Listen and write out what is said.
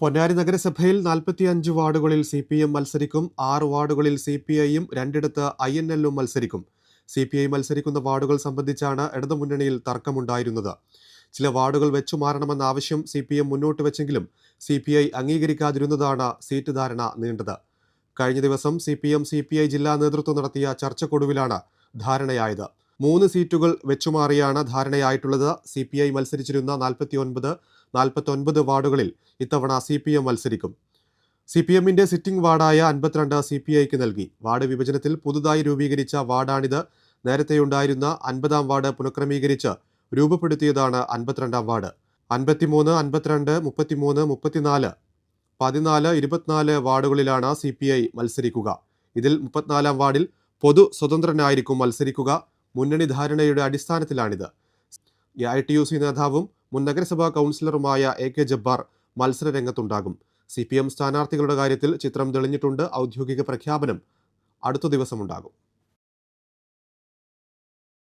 പൊന്നാരി നഗരസഭയിൽ നാൽപ്പത്തിയഞ്ച് വാർഡുകളിൽ സി പി എം മത്സരിക്കും ആറ് വാർഡുകളിൽ സി പി ഐയും രണ്ടിടത്ത് ഐ എൻ എല്ലും മത്സരിക്കും. സി പി ഐ മത്സരിക്കുന്ന വാർഡുകൾ സംബന്ധിച്ചാണ് ഇടതുമുന്നണിയിൽ തർക്കമുണ്ടായിരുന്നത്. ചില വാർഡുകൾ വെച്ചു മാറണമെന്ന ആവശ്യം സി പി എം മുന്നോട്ട് വെച്ചെങ്കിലും സി പി ഐ അംഗീകരിക്കാതിരുന്നതാണ് സീറ്റ് ധാരണ നീണ്ടത്. കഴിഞ്ഞ ദിവസം C P M C P I ജില്ലാ നേതൃത്വം നടത്തിയ ചർച്ചക്കൊടുവിലാണ് ധാരണയായത്. മൂന്ന് സീറ്റുകൾ വെച്ചുമാറിയാണ് ധാരണയായിട്ടുള്ളത്. സി പി ഐ മത്സരിച്ചിരുന്ന നാൽപ്പത്തിയൊൻപത് നാൽപ്പത്തൊൻപത് വാർഡുകളിൽ ഇത്തവണ സി പി എം മത്സരിക്കും. സി പി എമ്മിന്റെ സിറ്റിംഗ് വാർഡായ അൻപത്തിരണ്ട് സി പി ഐക്ക് നൽകി. വാർഡ് വിഭജനത്തിൽ പുതുതായി രൂപീകരിച്ച വാർഡാണിത്. നേരത്തെയുണ്ടായിരുന്ന അൻപതാം വാർഡ് പുനഃക്രമീകരിച്ച് രൂപപ്പെടുത്തിയതാണ് അൻപത്തിരണ്ടാം വാർഡ്. അൻപത്തിമൂന്ന് അൻപത്തിരണ്ട് മുപ്പത്തിമൂന്ന് മുപ്പത്തിനാല് പതിനാല് ഇരുപത്തിനാല് വാർഡുകളിലാണ് സി പി ഐ മത്സരിക്കുക. ഇതിൽ മുപ്പത്തിനാലാം വാർഡിൽ പൊതു സ്വതന്ത്രനായിരിക്കും മത്സരിക്കുക. മുന്നണി ധാരണയുടെ അടിസ്ഥാനത്തിലാണിത്. ഐ ടി യു സി നേതാവും മുൻ നഗരസഭാ കൗൺസിലറുമായ എ കെ ജബ്ബാർ മത്സര രംഗത്തുണ്ടാകും സി പി എം സ്ഥാനാർത്ഥികളുടെ കാര്യത്തിൽ ചിത്രം തെളിഞ്ഞിട്ടുണ്ട്. ഔദ്യോഗിക പ്രഖ്യാപനം അടുത്ത ദിവസമുണ്ടാകും.